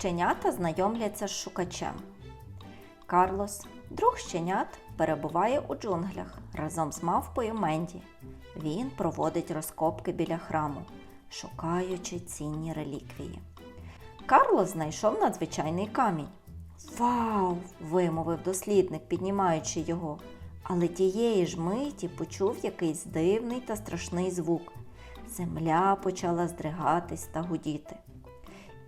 Щенята знайомляться з шукачем. Карлос, друг щенят, перебуває у джунглях разом з мавпою Менді. Він проводить розкопки біля храму, шукаючи цінні реліквії. Карлос знайшов надзвичайний камінь. Вау! вимовив дослідник, піднімаючи його. Але тієї ж миті почув якийсь дивний та страшний звук. Земля почала здригатись та гудіти.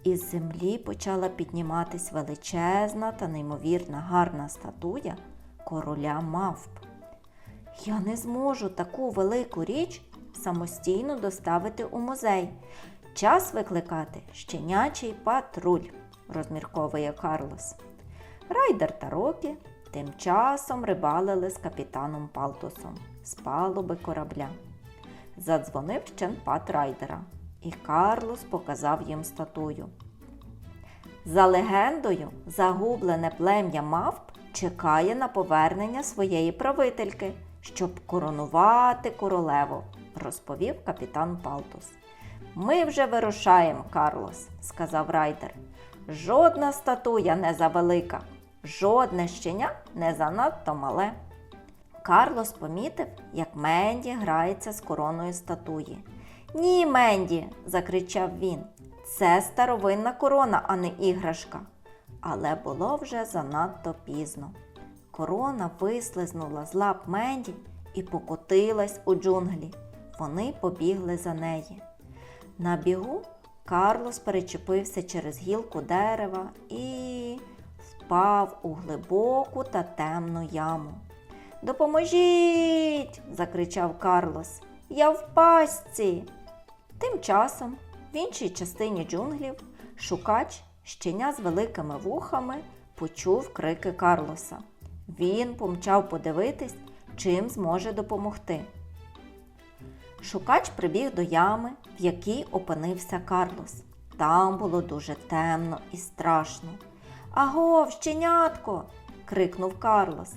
Із землі почала підніматись величезна та неймовірна гарна статуя короля мавп. Я не зможу таку велику річ самостійно доставити у музей. Час викликати щенячий патруль, розмірковує Карлос. Райдер та Ропі тим часом рибалили з капітаном Палтусом з палуби корабля. Задзвонив щенпат райдера, і Карлос показав їм статую. За легендою, загублене плем'я мавп чекає на повернення своєї правительки, щоб коронувати королеву, розповів капітан Палтус. Ми вже вирушаємо, Карлос, сказав райдер. Жодна статуя не завелика, жодне щеня не занадто мале. Карлос помітив, як Менді грається з короною статуї. Ні, Менді, закричав він. Це старовинна корона, а не іграшка. Але було вже занадто пізно. Корона вислизнула з лап Менді і покотилась у джунглі. Вони побігли за неї. На бігу Карлос перечепився через гілку дерева і впав у глибоку та темну яму. Допоможіть! закричав Карлос. Я в пастці. Тим часом в іншій частині джунглів шукач, щеня з великими вухами, почув крики Карлоса. Він помчав подивитись, чим зможе допомогти. Шукач прибіг до ями, в якій опинився Карлос. Там було дуже темно і страшно. Агов, щенятко. крикнув Карлос.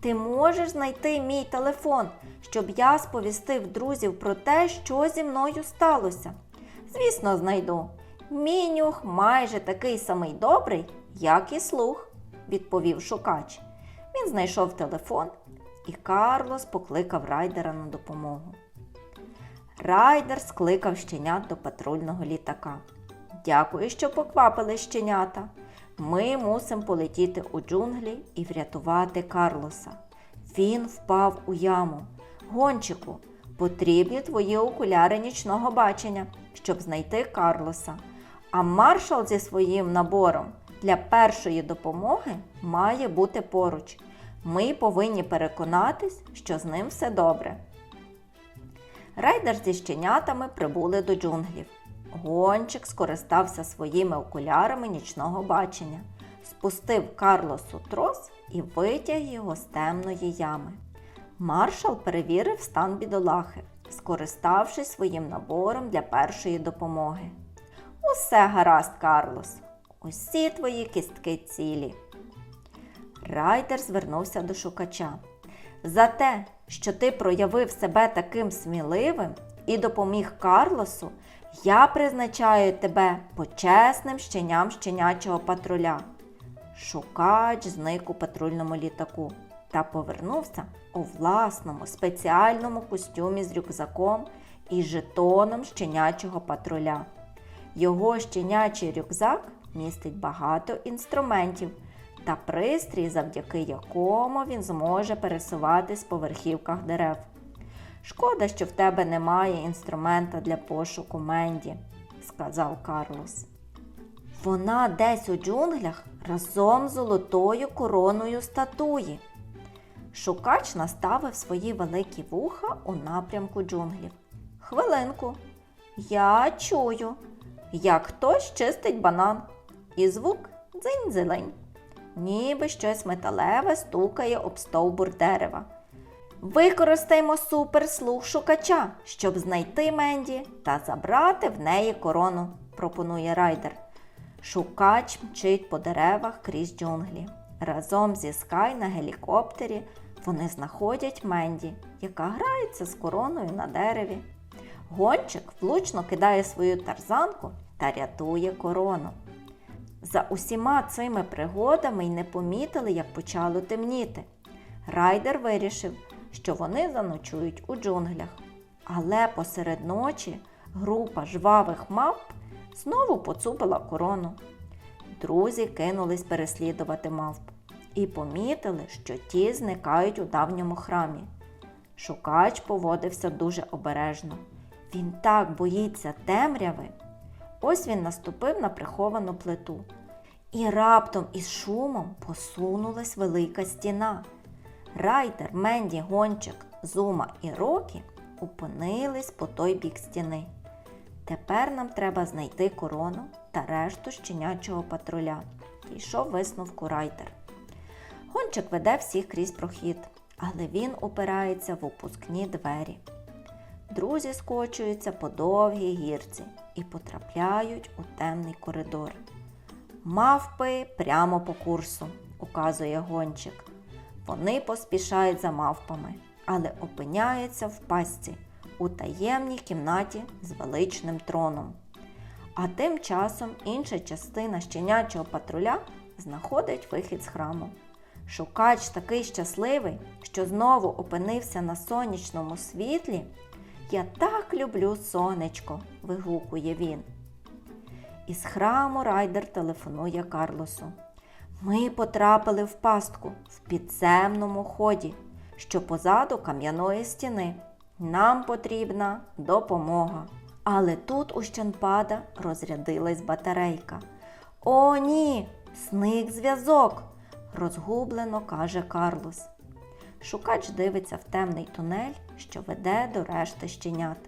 Ти можеш знайти мій телефон, щоб я сповістив друзів про те, що зі мною сталося. Звісно, знайду. Мій нюх майже такий самий добрий, як і слух, відповів шукач. Він знайшов телефон, і Карлос покликав райдера на допомогу. Райдер скликав щенят до патрульного літака. Дякую, що поквапили щенята. Ми мусимо полетіти у джунглі і врятувати Карлоса. Він впав у яму. Гончику, потрібні твої окуляри нічного бачення, щоб знайти Карлоса. А маршал зі своїм набором для першої допомоги має бути поруч. Ми повинні переконатись, що з ним все добре. Райдер зі щенятами прибули до джунглів. Гончик скористався своїми окулярами нічного бачення, спустив Карлосу трос і витяг його з темної ями. Маршал перевірив стан бідолахи, скориставшись своїм набором для першої допомоги. Усе гаразд, Карлос, усі твої кістки цілі. Райдер звернувся до шукача. За те, що ти проявив себе таким сміливим і допоміг Карлосу, я призначаю тебе почесним щеням щенячого патруля. Шукач зник у патрульному літаку та повернувся у власному спеціальному костюмі з рюкзаком і жетоном щенячого патруля. Його щенячий рюкзак містить багато інструментів та пристрій, завдяки якому він зможе пересуватись по верхівках дерев. Шкода, що в тебе немає інструмента для пошуку Менді, сказав Карлос. Вона десь у джунглях разом з золотою короною статуї. Шукач наставив свої великі вуха у напрямку джунглів. Хвилинку, я чую, як хтось чистить банан, і звук дзинь-зелень, ніби щось металеве стукає об стовбур дерева. Використаємо суперслух шукача, щоб знайти Менді та забрати в неї корону, пропонує райдер. Шукач мчить по деревах крізь джунглі. Разом зі Скай на гелікоптері вони знаходять Менді, яка грається з короною на дереві. Гончик влучно кидає свою тарзанку та рятує корону. за усіма цими пригодами й не помітили, як почало темніти. Райдер вирішив, що вони заночують у джунглях. Але посеред ночі група жвавих мавп знову поцупила корону. Друзі кинулись переслідувати мавп і помітили, що ті зникають у давньому храмі. Шукач поводився дуже обережно. Він так боїться темряви. Ось він наступив на приховану плиту. І раптом із шумом посунулась велика стіна. Райдер, Менді, Гончик, Зума і Рокі опинились по той бік стіни. Тепер нам треба знайти корону та решту щенячого патруля. Дійшов висновку Райдер. Гончик веде всіх крізь прохід, але він опирається в опускні двері. Друзі скочуються по довгій гірці і потрапляють у темний коридор. Мавпи прямо по курсу, указує гончик. Вони поспішають за мавпами, але опиняються в пастці у таємній кімнаті з величним троном. А тим часом інша частина щенячого патруля знаходить вихід з храму. Шукач такий щасливий, що знову опинився на сонячному світлі. Я так люблю сонечко, вигукує він. Із храму райдер телефонує Карлосу. Ми потрапили в пастку в підземному ході, що позаду кам'яної стіни. Нам потрібна допомога. Але тут у щенпада розрядилась батарейка. О, ні, зник зв'язок, розгублено каже Карлос. Шукач дивиться в темний тунель, що веде до решти щенят.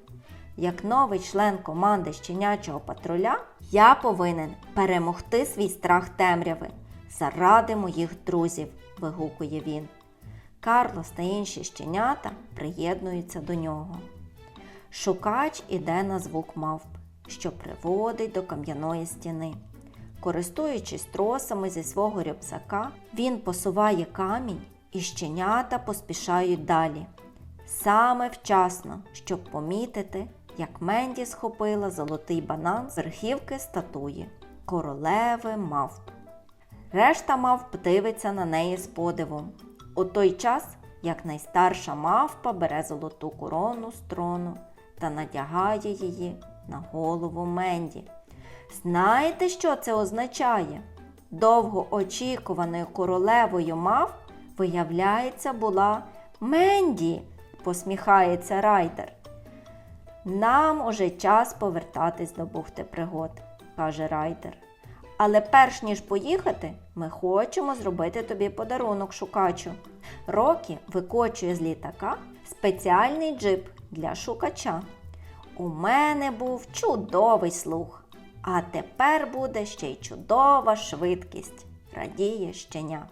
Як новий член команди щенячого патруля, я повинен перемогти свій страх темряви заради моїх друзів, вигукує він. Карлос та інші щенята приєднуються до нього. Шукач іде на звук мавп, що приводить до кам'яної стіни. Користуючись тросами зі свого рюкзака, він посуває камінь і щенята поспішають далі. Саме вчасно, щоб помітити, як Менді схопила золотий банан з верхівки статуї королеви мавп. Решта мавп дивиться на неї з подивом. У той час, як найстарша мавпа бере золоту корону з трону та надягає її на голову Менді. Знаєте, що це означає? Довгоочікуваною королевою мав, виявляється, була Менді, посміхається райдер. Нам уже час повертатись до бухти пригод, каже райдер. Але перш ніж поїхати, ми хочемо зробити тобі подарунок шукачу. Рокі викочує з літака спеціальний джип для шукача. У мене був чудовий слух, а тепер буде ще й чудова швидкість, радіє щеня.